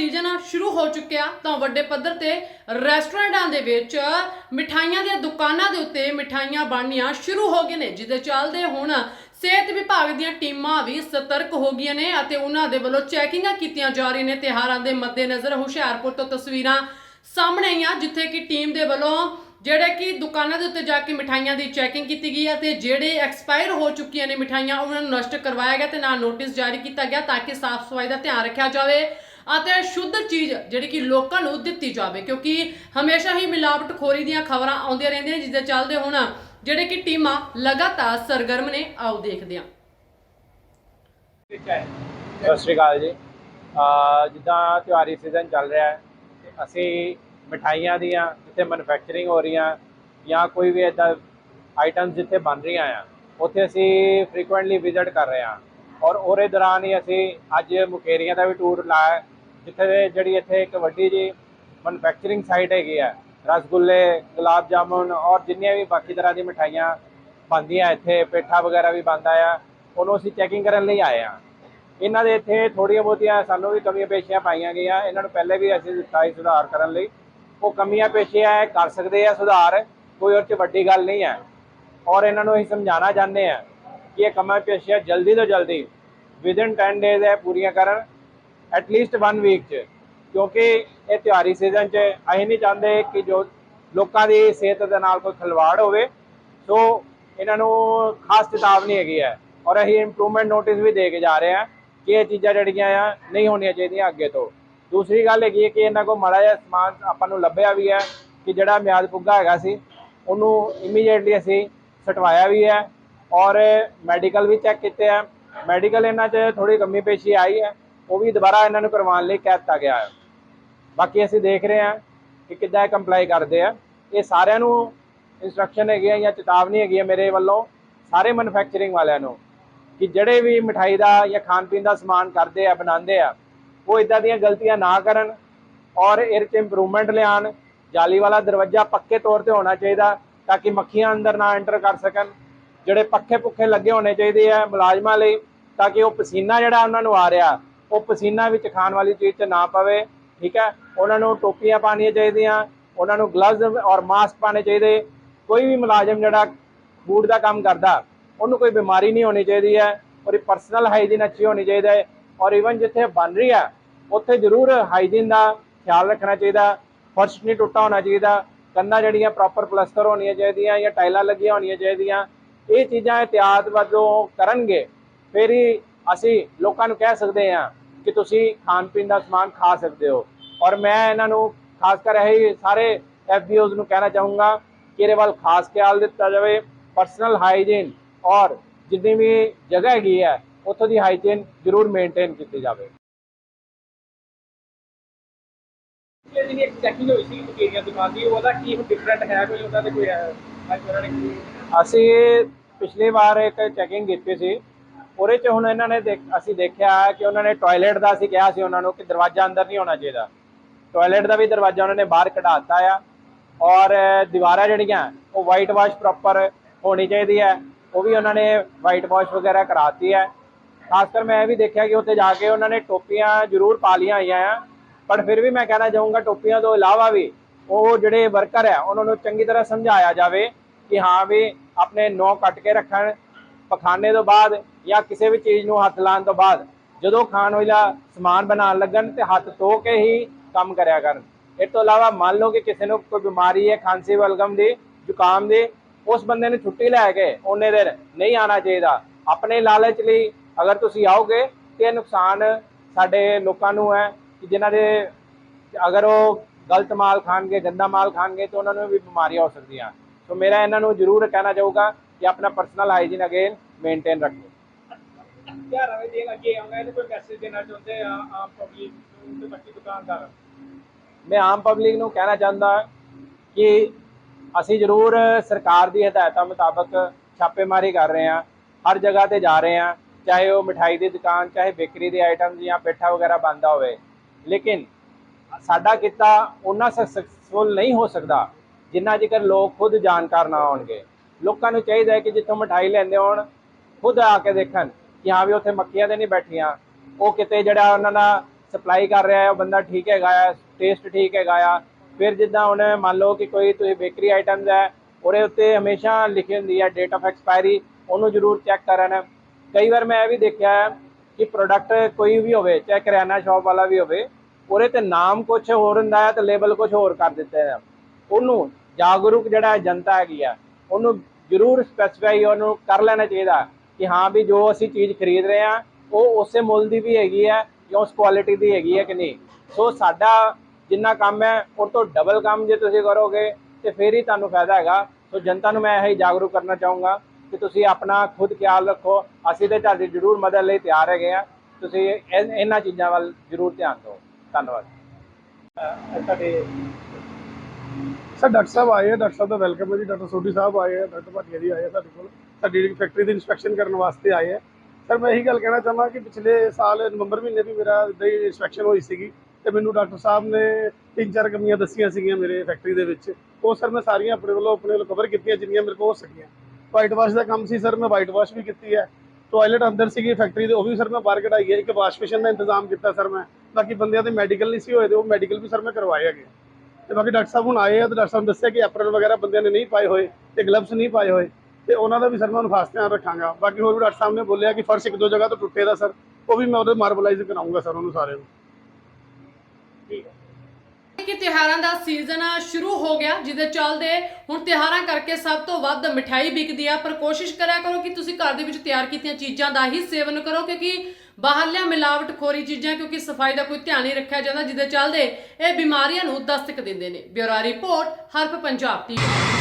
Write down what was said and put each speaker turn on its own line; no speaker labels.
Season ਸ਼ੁਰੂ ਹੋ ਚੁੱਕਿਆ ਤਾਂ ਵੱਡੇ ਪੱਧਰ ਤੇ ਰੈਸਟੋਰੈਂਟਾਂ ਦੇ ਵਿੱਚ ਮਿਠਾਈਆਂ ਦੀਆਂ ਦੁਕਾਨਾਂ ਦੇ ਉੱਤੇ ਮਿਠਾਈਆਂ ਬਣਨੀਆਂ ਸ਼ੁਰੂ ਹੋ ਗਈਆਂ ਨੇ, ਜਿਹਦੇ ਚੱਲਦੇ ਹੁਣ ਸਿਹਤ ਵਿਭਾਗ ਦੀਆਂ ਟੀਮਾਂ ਵੀ ਸਤਰਕ ਹੋ ਗਈਆਂ ਨੇ ਅਤੇ ਉਹਨਾਂ ਦੇ ਵੱਲੋਂ ਚੈਕਿੰਗਾਂ ਕੀਤੀਆਂ ਜਾ ਰਹੀਆਂ ਨੇ। ਤਿਹਾਰਾਂ ਦੇ ਮੱਦੇਨਜ਼ਰ ਹੁਸ਼ਿਆਰਪੁਰ ਤੋਂ ਤਸਵੀਰਾਂ ਸਾਹਮਣੇ ਆਈਆਂ, ਜਿੱਥੇ ਕਿ ਟੀਮ ਦੇ ਵੱਲੋਂ ਜਿਹੜੇ ਕਿ ਦੁਕਾਨਾਂ ਦੇ ਉੱਤੇ ਜਾ ਕੇ ਮਿਠਾਈਆਂ ਦੀ ਚੈਕਿੰਗ ਕੀਤੀ ਗਈ ਹੈ ਤੇ ਜਿਹੜੇ ਐਕਸਪਾਇਰ ਹੋ ਚੁੱਕੀਆਂ ਨੇ ਮਿਠਾਈਆਂ, ਉਹਨਾਂ ਨੂੰ ਨਸ਼ਟ ਕਰਵਾਇਆ ਗਿਆ ਤੇ ਨਾਲ ਨੋਟਿਸ ਜਾਰੀ ਕੀਤਾ ਗਿਆ ਤਾਂ ਕਿ ਸਾਫ਼ ਸਫ਼ਾਈ ਦਾ ਧਿਆਨ ਰੱਖਿਆ ਜਾਵੇ। ਅਤੇ ਸ਼ੁੱਧ ਚੀਜ਼ ਜਿਹੜੀ ਕਿ ਲੋਕਾਂ ਨੂੰ ਦਿੱਤੀ ਜਾਵੇ, ਕਿਉਂਕਿ ਹਮੇਸ਼ਾ ਹੀ ਮਿਲਾਵਟਖੋਰੀ ਦੀਆਂ ਖਬਰਾਂ ਆਉਂਦੀਆਂ ਰਹਿੰਦੀਆਂ ਨੇ ਜਿਸ ਦੇ ਚੱਲਦੇ ਹੁਣ ਜਿਹੜੇ ਕਿ ਟੀਮਾਂ ਲਗਾਤਾਰ ਸਰਗਰਮ ਨੇ, ਆਓ ਦੇਖਦੇ ਹਾਂ।
ਸਤਿ ਸ਼੍ਰੀ ਅਕਾਲ ਜੀ। ਜਿੱਦਾਂ ਤਿਉਹਾਰੀ ਸੀਜ਼ਨ ਚੱਲ ਰਿਹਾ ਹੈ ਅਸੀਂ ਮਠਾਈਆਂ ਦੀਆਂ, ਜਿੱਥੇ ਮੈਨੂਫੈਕਚਰਿੰਗ ਹੋ ਰਹੀਆਂ, ਜਾਂ ਕੋਈ ਵੀ ਇਦਾਂ ਆਈਟਮਸ ਜਿੱਥੇ ਬਣ ਰਹੀਆਂ ਆ, ਉੱਥੇ ਅਸੀਂ ਫ੍ਰੀਕੁਐਂਟਲੀ ਵਿਜ਼ਿਟ ਕਰ ਰਹੇ ਹਾਂ। ਔਰ ਉਹਦੇ ਦੌਰਾਨ ਹੀ ਅਸੀਂ ਅੱਜ ਮੁਕੇਰੀਆਂ ਦਾ ਵੀ ਟੂਰ ਲਾਇਆ ਜਿੱਥੇ ਦੇ- ਜਿਹੜੀ ਇੱਥੇ ਇੱਕ ਵੱਡੀ ਜੀ ਮੈਨੂਫੈਕਚਰਿੰਗ ਸਾਈਟ ਹੈਗੀ ਆ, ਰਸਗੁੱਲੇ, ਗੁਲਾਬ ਜਾਮੁਨ ਔਰ ਜਿੰਨੀਆਂ ਵੀ ਬਾਕੀ ਤਰ੍ਹਾਂ ਦੀ ਮਠਾਈਆਂ ਬਣਦੀਆਂ ਇੱਥੇ, ਪੇਠਾ ਵਗੈਰਾ ਵੀ ਬਣਦਾ ਆ, ਉਹਨੂੰ ਅਸੀਂ ਚੈਕਿੰਗ ਕਰਨ ਲਈ ਆਏ ਆ। ਇਹਨਾਂ ਦੇ ਇੱਥੇ ਥੋੜੀਆਂ ਬਹੁਤੀਆਂ ਸਾਨੂੰ ਵੀ ਕਮੀਆਂ ਪੇਸ਼ੀਆਂ ਪਾਈਆਂ ਗਈਆਂ, ਇਹਨਾਂ ਨੂੰ ਪਹਿਲੇ ਵੀ ਅਸੀਂ ਦਿੱਤਾ ਸੀ ਸੁਧਾਰ ਕਰਨ ਲਈ। ਉਹ ਕਮੀਆਂ ਪੇਸ਼ੀਆਂ ਕਰ ਸਕਦੇ ਆ ਸੁਧਾਰ, ਕੋਈ ਉਹ 'ਚ ਵੱਡੀ ਗੱਲ ਨਹੀਂ ਹੈ ਔਰ ਇਹਨਾਂ ਨੂੰ ਅਸੀਂ ਸਮਝਾਉਣਾ ਚਾਹੁੰਦੇ ਆ ਕਿ ਇਹ ਕਮੀਆਂ ਪੇਸ਼ੀਆਂ ਜਲਦੀ ਤੋਂ ਜਲਦੀ ਵਿਦਿਨ 10 ਡੇਜ਼ ਹੈ ਪੂਰੀਆਂ ਕਰਨ। ਐਟਲੀਸਟ 1 ਵੀਕ 'ਚ, ਕਿਉਂਕਿ ਇਹ ਤਿਉਹਾਰੀ ਸੀਜ਼ਨ 'ਚ ਅਸੀਂ ਨਹੀਂ ਚਾਹੁੰਦੇ ਕਿ ਜੋ ਲੋਕਾਂ ਦੀ ਸਿਹਤ ਦੇ ਨਾਲ ਕੋਈ ਖਿਲਵਾੜ ਹੋਵੇ, ਸੋ ਇਹਨਾਂ ਨੂੰ ਖਾਸ ਚੇਤਾਵਨੀ ਹੈਗੀ ਹੈ ਔਰ ਅਸੀਂ ਇੰਪਰੂਵਮੈਂਟ ਨੋਟਿਸ ਵੀ ਦੇ ਕੇ ਜਾ ਰਹੇ ਹਾਂ ਕਿ ਇਹ ਚੀਜ਼ਾਂ ਜਿਹੜੀਆਂ ਆ ਨਹੀਂ ਹੋਣੀਆਂ ਚਾਹੀਦੀਆਂ ਅੱਗੇ ਤੋਂ। ਦੂਸਰੀ ਗੱਲ ਹੈਗੀ ਹੈ ਕਿ ਇਹਨਾਂ ਕੋਲ ਮਾੜਾ ਜਿਹਾ ਸਮਾਨ ਆਪਾਂ ਨੂੰ ਲੱਭਿਆ ਵੀ ਹੈ ਕਿ ਜਿਹੜਾ ਮਿਆਦ ਪੁੱਗਾ ਹੈਗਾ ਸੀ, ਉਹਨੂੰ ਇਮੀਡੀਏਟਲੀ ਅਸੀਂ ਸਟਵਾਇਆ ਵੀ ਹੈ ਔਰ ਮੈਡੀਕਲ ਵੀ ਚੈੱਕ ਕੀਤੇ ਆ। ਮੈਡੀਕਲ ਇਹਨਾਂ 'ਚ ਥੋੜੀ ਕਮੀ ਪੇਸ਼ੀ ਆਈ ਹੈ ਉਹ ਵੀ ਦੁਬਾਰਾ ਇਹਨਾਂ ਨੂੰ ਕਰਵਾਉਣ ਲਈ ਕਹਿ ਦਿੱਤਾ ਗਿਆ ਹੈ। ਬਾਕੀ ਅਸੀਂ ਦੇਖ ਰਹੇ ਹਾਂ ਕਿ ਕਿੱਦਾਂ ਇਹ ਕੰਪਲਾਈ ਕਰਦੇ ਆ। ਇਹ ਸਾਰਿਆਂ ਨੂੰ ਇਨਸਟਰਕਸ਼ਨ ਹੈਗੀ ਆ ਜਾਂ ਚੇਤਾਵਨੀ ਹੈਗੀ ਆ ਮੇਰੇ ਵੱਲੋਂ, ਸਾਰੇ ਮੈਨੂਫੈਕਚਰਿੰਗ ਵਾਲਿਆਂ ਨੂੰ, ਕਿ ਜਿਹੜੇ ਵੀ ਮਠਾਈ ਦਾ ਜਾਂ ਖਾਣ ਪੀਣ ਦਾ ਸਮਾਨ ਕਰਦੇ ਆ, ਬਣਾਉਂਦੇ ਆ, ਉਹ ਇਦਾਂ ਦੀਆਂ ਗਲਤੀਆਂ ਨਾ ਕਰਨ ਔਰ ਇਹਦੇ 'ਚ ਇੰਪਰੂਵਮੈਂਟ ਲਿਆਉਣ। ਜਾਲੀ ਵਾਲਾ ਦਰਵਾਜ਼ਾ ਪੱਕੇ ਤੌਰ ਤੇ ਹੋਣਾ ਚਾਹੀਦਾ ਤਾਂ ਕਿ ਮੱਖੀਆਂ ਅੰਦਰ ਨਾ ਐਂਟਰ ਕਰ ਸਕਣ। ਜਿਹੜੇ ਪੱਖੇ ਪੁੱਖੇ ਲੱਗੇ ਹੋਣੇ ਚਾਹੀਦੇ ਆ ਮੁਲਾਜ਼ਮਾਂ ਲਈ ਤਾਂ ਕਿ ਉਹ ਪਸੀਨਾ ਜਿਹੜਾ ਉਹਨਾਂ ਨੂੰ ਆ ਰਿਹਾ ਉਹ ਪਸੀਨਾ ਵਿੱਚ ਖਾਣ ਵਾਲੀ ਚੀਜ਼ 'ਚ ਨਾ ਪਵੇ, ਠੀਕ ਹੈ? ਉਹਨਾਂ ਨੂੰ ਟੋਪੀਆਂ ਪਾਉਣੀਆਂ ਚਾਹੀਦੀਆਂ, ਉਹਨਾਂ ਨੂੰ ਗਲਵਜ਼ ਔਰ ਮਾਸਕ ਪਾਣੇ ਚਾਹੀਦੇ। ਕੋਈ ਵੀ ਮੁਲਾਜ਼ਮ ਜਿਹੜਾ ਫੂਡ ਦਾ ਕੰਮ ਕਰਦਾ, ਉਹਨੂੰ ਕੋਈ ਬਿਮਾਰੀ ਨਹੀਂ ਹੋਣੀ ਚਾਹੀਦੀ ਹੈ ਔਰ ਪਰਸਨਲ ਹਾਈਜੀਨ ਅੱਛੀ ਹੋਣੀ ਚਾਹੀਦਾ ਹੈ ਔਰ ਇਵਨ ਜਿੱਥੇ ਬਣ ਰਹੀ ਹੈ, ਉੱਥੇ ਜ਼ਰੂਰ ਹਾਈਜੀਨ ਦਾ ਖਿਆਲ ਰੱਖਣਾ ਚਾਹੀਦਾ, ਫਰਸ਼ ਨਹੀਂ ਟੁੱਟਾ ਹੋਣਾ ਚਾਹੀਦਾ ਕੰਧਾਂ ਜਿਹੜੀਆਂ ਪ੍ਰੋਪਰ ਪਲਸਟਰ ਹੋਣੀਆਂ ਚਾਹੀਦੀਆਂ ਜਾਂ ਟਾਈਲਾਂ ਲੱਗੀਆਂ ਹੋਣੀਆਂ ਚਾਹੀਦੀਆਂ, ਇਹ ਚੀਜ਼ਾਂ ਇhtiyat ਵਜੋਂ ਕਰਨਗੇ, ਫਿਰ ਹੀ ਅਸੀਂ ਲੋਕਾਂ ਨੂੰ ਕਹਿ ਸਕਦੇ ਹਾਂ ਕਿ ਤੁਸੀਂ ਖਾਣ ਪੀਣ ਦਾ ਸਮਾਨ ਖਾ ਸਕਦੇ ਹੋ। ਔਰ ਮੈਂ ਇਹਨਾਂ ਨੂੰ ਖਾਸ ਕਰ ਇਹ ਸਾਰੇ ਐਫਬੀਓਜ਼ ਨੂੰ ਕਹਿਣਾ ਚਾਹੂੰਗਾ ਕਿ ਇਹਦੇ ਵੱਲ ਖਾਸ ਖਿਆਲ ਦਿੱਤਾ ਜਾਵੇ ਪਰਸਨਲ ਹਾਈਜੀਨ ਔਰ ਜਿੰਨੀ ਵੀ ਜਗ੍ਹਾ ਹੈਗੀ ਹੈ ਉੱਥੋਂ ਦੀ ਹਾਈਜੀਨ ਜ਼ਰੂਰ ਮੇਨਟੇਨ ਕੀਤੀ ਜਾਵੇ।
ਜਿਹੜੀ ਇੱਕ ਚੈਕਿੰਗ ਹੋਈ ਸੀ ਮਕੇਰੀਆ ਦੁਕਾਨ ਦੀ ਉਹਦਾ ਕੀ ਡਿਫਰੈਂਟ ਹੈ ਕੋਈ ਉਹਦਾ ਤੇ
ਅਸੀਂ ਪਿਛਲੀ ਵਾਰ ਇੱਕ ਚੈਕਿੰਗ ਕੀਤੀ ਸੀ। ਉਹਦੇ ਚ ਹੁਣ ਇਹਨਾਂ ਨੇ ਦੇਖ- ਅਸੀਂ ਦੇਖਿਆ ਕਿ ਉਹਨਾਂ ਨੇ ਟਾਇਲਟ ਦਾ ਅਸੀਂ ਕਿਹਾ ਸੀ ਉਹਨਾਂ ਨੂੰ ਕਿ ਦਰਵਾਜ਼ਾ ਅੰਦਰ ਨਹੀਂ ਹੋਣਾ ਚਾਹੀਦਾ। ਟਾਇਲਟ ਦਾ ਵੀ ਦਰਵਾਜ਼ਾ ਉਹਨਾਂ ਨੇ ਬਾਹਰ ਕਢਾ ਦਿੱਤਾ ਆ ਔਰ ਦੀਵਾਰਾਂ ਜਿਹੜੀਆਂ, ਉਹ ਵਾਈਟ ਵਾਸ਼ ਪ੍ਰੋਪਰ ਹੋਣੀ ਚਾਹੀਦੀ ਹੈ। ਉਹ ਵੀ ਉਹਨਾਂ ਨੇ ਵਾਈਟ ਵਾਸ਼ ਵਗੈਰਾ ਕਰਾਤੀ ਹੈ। ਖਾਸ ਕਰ ਮੈਂ ਇਹ ਵੀ ਦੇਖਿਆ ਕਿ ਉੱਥੇ ਜਾ ਕੇ ਉਹਨਾਂ ਨੇ ਟੋਪੀਆਂ ਜ਼ਰੂਰ ਪਾ ਲਈਆਂ ਹੋਈਆਂ ਆ। ਪਰ ਫਿਰ ਵੀ ਮੈਂ ਕਹਿਣਾ ਚਾਹੂੰਗਾ ਟੋਪੀਆਂ ਤੋਂ ਇਲਾਵਾ ਵੀ ਉਹ ਜਿਹੜੇ ਵਰਕਰ ਹੈ, ਉਹਨਾਂ ਨੂੰ ਚੰਗੀ ਤਰ੍ਹਾਂ ਸਮਝਾਇਆ ਜਾਵੇ ਕਿ ਹਾਂ ਵੀ ਆਪਣੇ ਨੌ ਕੱਟ ਕੇ ਰੱਖਣ, ਪਖਾਨੇ ਤੋਂ ਬਾਅਦ ਜਾਂ ਕਿਸੇ ਵੀ ਚੀਜ਼ ਨੂੰ ਹੱਥ ਲਾਉਣ ਤੋਂ ਬਾਅਦ ਜਦੋਂ ਖਾਣ ਵਾਲਾ ਸਮਾਨ ਬਣਾਉਣ ਲੱਗਣ ਤੇ ਹੱਥ ਧੋ ਕੇ ਹੀ ਕੰਮ ਕਰਿਆ ਕਰਨ। ਇਸ ਤੋਂ ਇਲਾਵਾ ਮੰਨ ਲਓ ਕਿ ਕਿਸੇ ਨੂੰ ਕੋਈ ਬਿਮਾਰੀ ਹੈ, ਖਾਂਸੀ ਬਲਗਮ ਦੀ, ਜ਼ੁਕਾਮ ਦੀ, ਉਸ ਬੰਦੇ ਨੂੰ ਛੁੱਟੀ ਲੈ ਕੇ ਉਹਨੇ ਦਿਨ ਨਹੀਂ ਆਣਾ ਚਾਹੀਦਾ। ਆਪਣੇ ਲਾਲਚ ਲਈ ਅਗਰ ਤੁਸੀਂ ਆਓਗੇ ਤੇ ਨੁਕਸਾਨ ਸਾਡੇ ਲੋਕਾਂ ਨੂੰ ਹੈ ਕਿ ਜਿਨ੍ਹਾਂ ਦੇ ਅਗਰ ਉਹ ਗਲਤ ਮਾਲ ਖਾਣਗੇ, ਗੰਦਾ ਮਾਲ ਖਾਣਗੇ ਤਾਂ ਉਹਨਾਂ ਨੂੰ ਵੀ ਬਿਮਾਰੀਆਂ ਹੋ ਸਕਦੀਆਂ। ਸੋ ਮੇਰਾ ਇਹਨਾਂ ਨੂੰ ਜ਼ਰੂਰ ਕਹਿਣਾ ਚਾਹੂਗਾ ਕਿ ਆਪਣਾ ਪਰਸਨਲ ਹਾਈਜੀਨ ਅਗੇਨ ਮੇਨਟੇਨ ਰੱਖੋ।
ਯਾਰ ਰਵੇ ਦੇਣ ਅੱਗੇ ਆਉਂਗਾ ਇਹਨੂੰ ਕੋਈ ਮੈਸੇਜ ਦੇਣਾ ਚਾਹੁੰਦੇ ਆ ਆਮ ਪਬਲਿਕ ਨੂੰ ਤੇ ਬਾਕੀ ਦੁਕਾਨਦਾਰ।
ਮੈਂ ਆਮ ਪਬਲਿਕ ਨੂੰ ਕਹਿਣਾ ਚਾਹੁੰਦਾ ਕਿ ਅਸੀਂ ਜ਼ਰੂਰ ਸਰਕਾਰ ਦੀ ਹਦਾਇਤਾਂ ਮੁਤਾਬਕ ਛਾਪੇਮਾਰੀ ਕਰ ਰਹੇ ਹਾਂ, ਹਰ ਜਗ੍ਹਾ ਤੇ ਜਾ ਰਹੇ ਹਾਂ, ਚਾਹੇ ਉਹ ਮਿਠਾਈ ਦੀ ਦੁਕਾਨ, ਚਾਹੇ ਬੇਕਰੀ ਦੇ ਆਈਟਮ ਜਾਂ ਪੇਠਾ ਵਗੈਰਾ ਬੰਦਾ ਹੋਵੇ। ਲੇਕਿਨ ਸਾਡਾ ਕਿੱਤਾ ਉਹਨਾਂ ਸਕਸੈਸਫੁਲ ਨਹੀਂ ਹੋ ਸਕਦਾ ਜਿੰਨਾ ਜੇਕਰ ਲੋਕ ਖੁਦ ਜਾਣਕਾਰ ਨਾ ਹੋਣਗੇ। ਲੋਕਾਂ ਨੂੰ ਚਾਹੀਦਾ ਹੈ ਕਿ ਜਿੱਥੋਂ ਮਠਾਈ ਲੈਂਦੇ ਹੋਣ, ਖੁਦ ਆ ਕੇ ਦੇਖਣ। ਕਿ ਹਾਂ ਵੀ ਉੱਥੇ ਮੱਖੀਆਂ ਤੇ ਨਹੀਂ ਬੈਠੀਆਂ। ਉਹ ਕਿਤੇ ਜਿਹੜਾ ਉਹਨਾਂ ਦਾ ਸਪਲਾਈ ਕਰ ਰਿਹਾ ਹੈ, ਉਹ ਬੰਦਾ ਠੀਕ ਹੈਗਾ ਆ ਟੇਸਟ ਠੀਕ ਹੈਗਾ ਆ। ਫਿਰ ਜਿੱਦਾਂ ਹੁਣ ਮੰਨ ਲਓ ਕਿ ਕੋਈ ਤੁਸੀਂ ਬੇਕਰੀ ਆਈਟਮਸ ਹੈ, ਉਹਦੇ ਉੱਤੇ ਹਮੇਸ਼ਾ ਲਿਖੀ ਹੁੰਦੀ ਹੈ ਡੇਟ ਆਫ ਐਕਸਪਾਇਰੀ ਉਹਨੂੰ ਜ਼ਰੂਰ ਚੈੱਕ ਕਰਨ। ਕਈ ਵਾਰ ਮੈਂ ਇਹ ਵੀ ਦੇਖਿਆ ਹੈ ਕਿ ਪ੍ਰੋਡਕਟ ਕੋਈ ਵੀ ਹੋਵੇ, ਚਾਹੇ ਕਰਿਆਨਾ ਸ਼ਾਪ ਵਾਲਾ ਵੀ ਹੋਵੇ, ਉਹਦੇ ਤੇ ਨਾਮ ਕੁਝ ਹੋਰ ਹੁੰਦਾ ਹੈ ਤੇ ਲੇਬਲ ਕੁਝ ਹੋਰ ਕਰ ਦਿੱਤੇ ਹੈ ਉਹਨੂੰ ਜਾਗਰੂਕ ਜਿਹੜਾ ਜਨਤਾ ਹੈਗੀ ਆ, ਉਹਨੂੰ ਜ਼ਰੂਰ ਸਪੈਸੀਫਾਈ ਉਹਨੂੰ ਕਰ ਲੈਣਾ ਚਾਹੀਦਾ। ਕਿ ਹਾਂ ਵੀ ਜੋ ਅਸੀਂ ਚੀਜ਼ ਖਰੀਦ ਰਹੇ ਆ ਉਹ ਉਸੇ ਮੁੱਲ ਦੀ ਵੀ ਹੈਗੀ ਹੈ ਜਾਂ ਉਸ ਕੁਆਲਿਟੀ ਦੀ ਹੈਗੀ ਹੈ ਕਿ ਨਹੀਂ। ਸੋ ਸਾਡਾ ਜਿੰਨਾ ਕੰਮ ਹੈ, ਉਹ ਤੋਂ ਡਬਲ ਕੰਮ ਜੇ ਤੁਸੀਂ ਕਰੋਗੇ, ਤੇ ਫਿਰ ਹੀ ਤੁਹਾਨੂੰ ਫਾਇਦਾ ਹੈਗਾ। ਸੋ ਜਨਤਾ ਨੂੰ ਮੈਂ ਇਹ ਜਾਗਰੂਕ ਕਰਨਾ ਚਾਹੂੰਗਾ ਕਿ ਤੁਸੀਂ ਆਪਣਾ ਖੁਦ ਖਿਆਲ ਰੱਖੋ। ਅਸੀਂ ਤੇ ਤੁਹਾਡੀ ਜ਼ਰੂਰ ਮਦਦ ਲਈ ਤਿਆਰ ਹੈਗੇ ਆ ਤੁਸੀਂ ਇਹਨਾਂ ਚੀਜ਼ਾਂ ਵੱਲ ਜ਼ਰੂਰ ਧਿਆਨ ਦਿਓ। ਧੰਨਵਾਦ।
ਤੁਹਾਡੇ
ਸਰ, ਡਾਕਟਰ ਸਾਹਿਬ ਆਏ ਆ। ਡਾਕਟਰ ਸਾਹਿਬ ਦਾ ਵੈਲਕਮ ਹੈ ਜੀ। ਡਾਕਟਰ ਸੋਢੀ ਸਾਹਿਬ ਆਏ ਆ। ਡਾਕਟਰ ਭਾਟੀਆ ਜੀ ਆਏ ਆ ਸਾਡੇ ਕੋਲ। ਸਾਡੀ ਜਿਹੜੀ ਫੈਕਟਰੀ ਦੀ ਇਨਸਪੈਕਸ਼ਨ ਕਰਨ ਵਾਸਤੇ ਆਏ ਆ। ਸਰ, ਮੈਂ ਇਹੀ ਗੱਲ ਕਹਿਣਾ ਚਾਹਾਂ ਕਿ ਪਿਛਲੇ ਸਾਲ ਨਵੰਬਰ ਮਹੀਨੇ ਵੀ ਮੇਰਾ ਇੱਦਾਂ ਹੀ ਇਨਸਪੈਕਸ਼ਨ ਹੋਈ ਸੀਗੀ ਤੇ ਮੈਨੂੰ ਡਾਕਟਰ ਸਾਹਿਬ ਨੇ ਤਿੰਨ ਚਾਰ ਕਮੀਆਂ ਦੱਸੀਆਂ ਸੀਗੀਆਂ ਮੇਰੇ ਫੈਕਟਰੀ ਦੇ ਵਿੱਚ। ਉਹ ਸਰ, ਮੈਂ ਸਾਰੀਆਂ ਆਪਣੇ ਵੱਲੋਂ ਆਪਣੇ ਵੱਲੋਂ ਕਵਰ ਕੀਤੀਆਂ ਜਿੰਨੀਆਂ ਮੇਰੇ ਕੋਲ ਹੋ ਸਕੀਆਂ। ਵਾਈਟ ਵਾਸ਼ ਦਾ ਕੰਮ ਸੀ ਸਰ, ਮੈਂ ਵਾਈਟ ਵਾਸ਼ ਵੀ ਕੀਤੀ ਹੈ। ਟਾਇਲਟ ਅੰਦਰ ਸੀਗੀ ਫੈਕਟਰੀ ਦੇ, ਉਹ ਵੀ ਸਰ ਮੈਂ ਬਾਹਰ ਕਢਾਈ ਹੈ। ਇੱਕ ਵਾਸ਼ ਮਸ਼ੀਨ ਦਾ ਇੰਤਜ਼ਾਮ ਕੀਤਾ ਸਰ ਮੈਂ। ਬਾਕੀ ਬੰਦਿਆਂ ਦੇ ਮੈਡੀਕਲ ਨਹੀਂ ਸੀ ਹੋਏ ਤੇ ਉਹ ਮੈਡੀਕਲ ਵੀ ਸਰ ਮੈਂ ਕਰਵਾਏ ਹੈਗੇ ਤੇ ਬਾਕੀ ਡਾਕਟਰ ਸਾਹਿਬ ਹੁਣ ਆਏ ਆ ਤੇ ਡਾਕਟਰ ਸਾਹਿਬ ਨੇ ਦੱਸਿਆ ਕਿ ਐਪਰਲ ਵਗੈਰਾ ਬੰਦਿਆਂ ਨੇ ਨਹੀਂ ਪਾਏ ਹੋਏ ਤੇ ਗਲਵਸ ਨਹੀਂ ਪਾਏ ਹੋਏ। ਤੇ ਉਹਨਾਂ ਦਾ ਵੀ ਸਰ ਮੈਂ ਹੁਣ ਖਾਸ ਧਿਆਨ ਰੱਖਾਂਗਾ। ਬਾਕੀ ਹੋਰ ਵੀ ਡਾਕਟਰ ਸਾਹਿਬ ਨੇ ਬੋਲਿਆ ਕਿ ਫਰਸ਼ ਇੱਕ ਦੋ ਜਗ੍ਹਾ ਤੋਂ ਟੁੱਟੇ ਦਾ ਸਰ, ਉਹ ਵੀ ਮੈਂ ਉਹਦੇ ਮਾਰਬਲਾਈਜ਼ ਕਰਾਉਂਗਾ ਸਰ ਉਹਨੂੰ ਸਾਰੇ ਨੂੰ।
ਠੀਕ ਹੈ।
ਕਿ ਤਿਉਹਾਰਾਂ ਦਾ ਸੀਜ਼ਨ ਸ਼ੁਰੂ ਹੋ ਗਿਆ, ਜਿਹਦੇ ਚੱਲਦੇ ਹੁਣ ਤਿਉਹਾਰਾਂ ਕਰਕੇ ਸਭ ਤੋਂ ਵੱਧ ਮਠਿਆਈ ਵਿਕਦੀ ਆ, ਪਰ ਕੋਸ਼ਿਸ਼ ਕਰਿਆ ਕਰੋ ਕਿ ਤੁਸੀਂ ਘਰ ਦੇ ਵਿੱਚ ਤਿਆਰ ਕੀਤੀਆਂ ਚੀਜ਼ਾਂ ਦਾ ਹੀ ਸੇਵਨ ਕਰੋ, ਕਿਉਂਕਿ ਬਾਹਰਲੀਆਂ ਮਿਲਾਵਟਖੋਰੀ ਚੀਜ਼ਾਂ, ਕਿਉਂਕਿ ਸਫ਼ਾਈ ਦਾ ਕੋਈ ਧਿਆਨ ਨਹੀਂ ਰੱਖਿਆ ਜਾਂਦਾ, ਜਿਹਦੇ ਚੱਲਦੇ ਇਹ ਬਿਮਾਰੀਆਂ ਨੂੰ ਦਸਤਕ ਦਿੰਦੇ ਨੇ। ਬਿਊਰੋ ਰਿਪੋਰਟ, ਹਰਪ ਪੰਜਾਬ ਟੀਵੀ